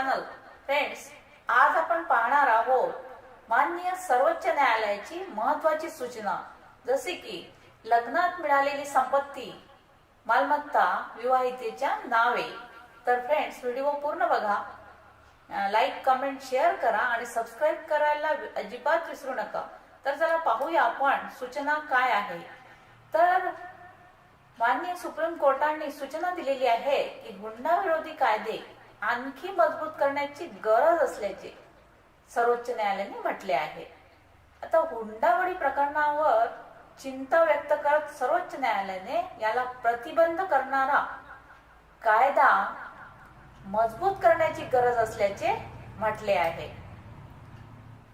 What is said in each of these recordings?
Channel friends आज आपण पाहणार आहोत मान्य सर्वोच्च न्यायालयाची महत्वाची सूचना. जसे की लग्नात मिळालेली संपत्ती मालमत्ता विवाहितेच्या नावे. तर फ्रेंड्स व्हिडिओ पूर्ण बघा. लाईक कमेंट शेअर करा आणि सबस्क्राईब करायला अजिबात विसरू नका. तर जरा पाहूया आपण सूचना काय आहे. तर मान्य सुप्रीम कोर्टाने सूचना दिलेली आहे की गुन्हा विरोधी कायदे आणखी मजबूत करण्याची गरज असल्याचे सर्वोच्च न्यायालयाने म्हटले आहे. आता हुंडावडी प्रकरणावर चिंता व्यक्त करत सर्वोच्च न्यायालयाने याला प्रतिबंध करणारा कायदा मजबूत करण्याची गरज असल्याचे म्हटले आहे.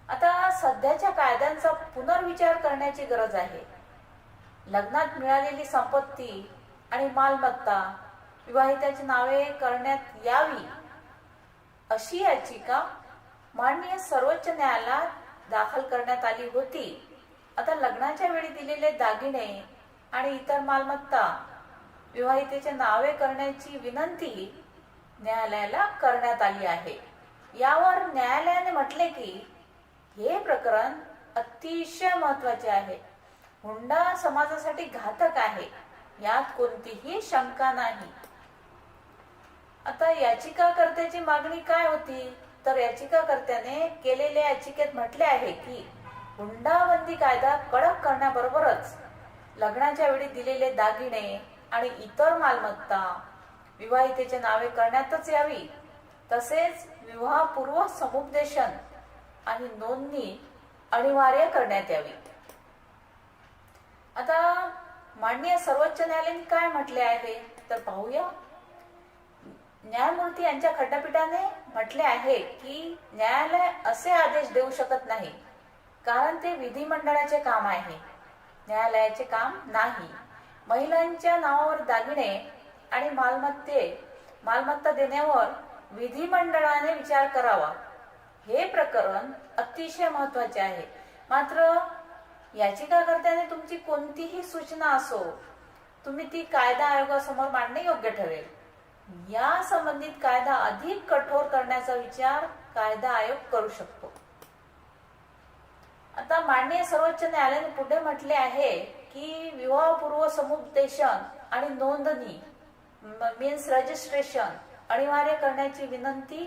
आता सध्याच्या कायद्यांचा पुनर्विचार करण्याची गरज आहे. लग्नात मिळालेली संपत्ती आणि मालमत्ता विवाहिताची नावे करण्यात यावी अशी याचिका माननीय सर्वोच्च न्यायालयात दाखल करण्यात आली होती. आता लग्नाच्या वेळी दिलेले दागिने आणि इतर मालमत्ता विवाहितेचे नावे करण्याची विनंती न्यायालयाला करण्यात आली आहे. यावर न्यायालयाने म्हटले की हे प्रकरण अतिशय महत्त्वाचे आहे. हुंडा समाजासाठी घातक आहे. यात कोणतीही शंका नाही. आता याचिकाकर्त्याची मागणी काय होती? तर याचिकाकर्त्याने केलेल्या याचिकेत म्हटले आहे की हुंडाबंदी कायदा कडक करण्याबरोबरच लग्नाच्या वेळी दिलेले दागिने आणि इतर मालमत्ता विवाहितेच्या नावे करण्यातच यावी. तसेच विवाहपूर्व समुपदेशन आणि नोंदणी अनिवार्य करण्यात यावी. आता माननीय सर्वोच्च न्यायालयाने काय म्हटले आहे? तर पाहूया. न्यायमूर्ती यांच्या खंडपीठाने म्हटले आहे की न्यायालय असे आदेश देऊ शकत नाही कारण ते विधिमंडळाचे काम आहे. न्यायालयाचे काम नाही. महिलांच्या नावावर दागिने आणि मालमत्ते मालमत्ता देण्यावर विधिमंडळाने विचार करावा. हे प्रकरण अतिशय महत्त्वाचे आहे. मात्र याचिकाकर्त्याने तुमची कोणतीही सूचना असो तुम्ही ती कायदा आयोगासमोर मांडणे योग्य ठरेल. या संबंधित कायदा अधिक कठोर करण्याचा विचार कायदा आयोग करू शकतो. आता माननीय सर्वोच्च न्यायालयाने पुढे म्हटले आहे की विवाहपूर्व समुपदेशन आणि नोंदणी मीन्स रजिस्ट्रेशन अनिवार्य करण्याची विनंती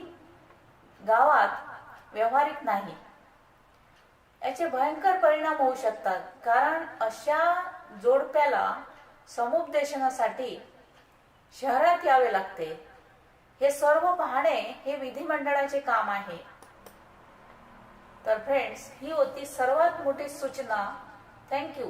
गावात व्यवहारिक नाही. याचे भयंकर परिणाम होऊ शकतात. कारण अशा जोडप्याला समुपदेशनासाठी शहरात यावे लागते. हे सर्व पाहणे हे विधिमंडळाचे काम आहे. तर फ्रेंड्स ही होती सर्वात मोठी सूचना. थँक्यू